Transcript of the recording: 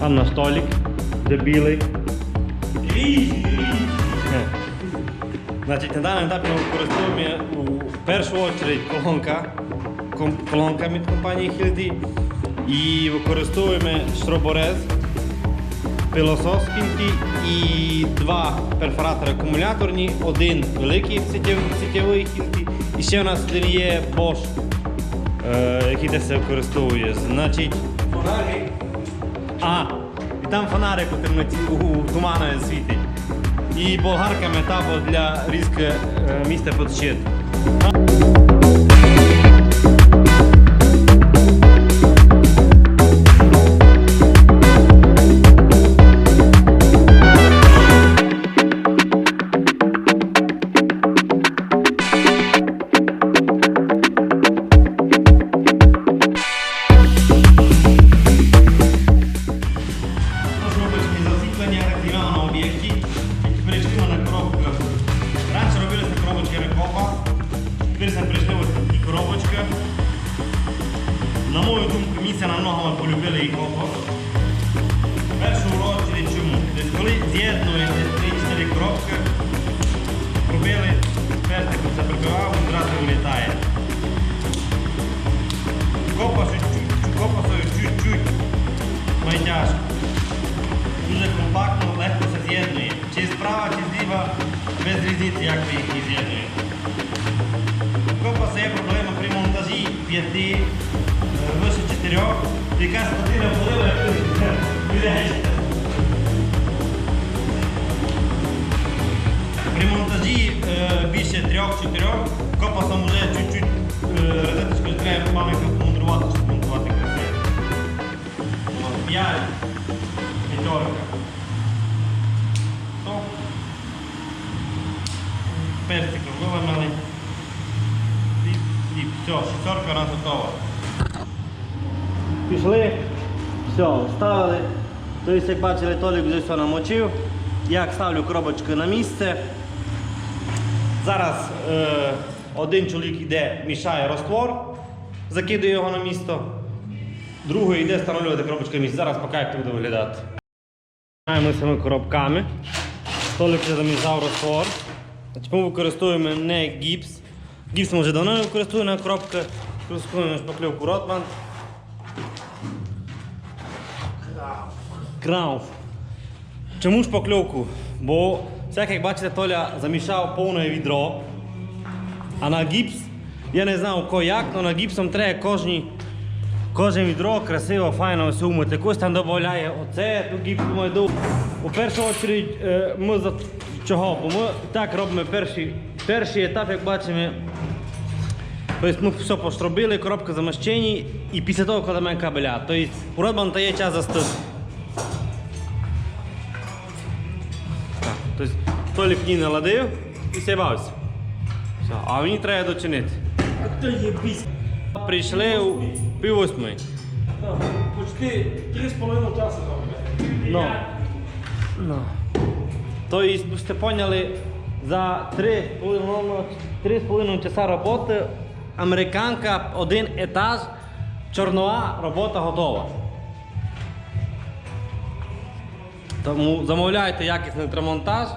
Там на столик, де білий. Е. Значить, на даному етапі ми використовуємо у першу чергу колонка, колонка від компанії Hilti і використовуємо шроборез, пилосос Hilti і два перфоратори акумуляторні, один великий сітєв- сітєвий Hilti і ще у нас є Bosch, е, який десь використовує. Значить, а, і там фонарик у темноті у, туманої світить. І болгарка метабо для різки е, місця активовано на об'єкті. І перейшли ми на коробку. Раніше робилися коробочки рекопа. Тепер ми прийшли ось такі коробочки. На мою думку, місця намного ми полюбили і копа. В першу очередь без різниці, як ви їх з'єднуєте. Компаса є проблема при монтажі п'яти, е, вище чотирьох. Яка скотина болила, як ви лежите. При монтажі е, більше трьох-чотирьох компасом вже чуть-чуть е, розеточку треба маленько помудрувати, щоб монтувати красиво. П'ять, п'ятерка. Персиком виламали. І, і все, шістерка нас готова. Пішли, все, вставили. Тобто, як бачили, Толік вже все намочив. Я ставлю коробочку на місце. Зараз е, один чоловік йде, мішає раствор, закидує його на місто. Другий йде встановлювати коробочку на місце. Зараз покажу, як це буде виглядати. Маємо цими коробками. Столик вже замішав раствор. Значить, Ми використовуємо не гіпс. Гіпс ми вже давно не використовуємо на коробки. Використовуємо шпаклівку Ротман. Крауф. Чому шпакльовку? Бо, всяк, як бачите, Толя замішав повне відро. А на гіпс, я не знав ко як, але на гіпсом треба кожні, кожне відро красиво, файно все умити. Якось там додає оце, ту гіпс думаю. У першу чергу е, ми за чого? Бо ми так робимо перший, перший етап, як бачимо. Тобто ми все поштробили, коробка замащені і після того кладемо кабеля. Тобто у Родман є час застити. Тобто Толік мені наладив і сібався. А мені треба дочинити. Прийшли у пів восьми. Почти 3,5 часу там. Ну. Ну. Тобто, ви поняли, за 3,5 часа роботи американка один етаж, чорнова робота готова. Тому замовляйте якісний електромонтаж.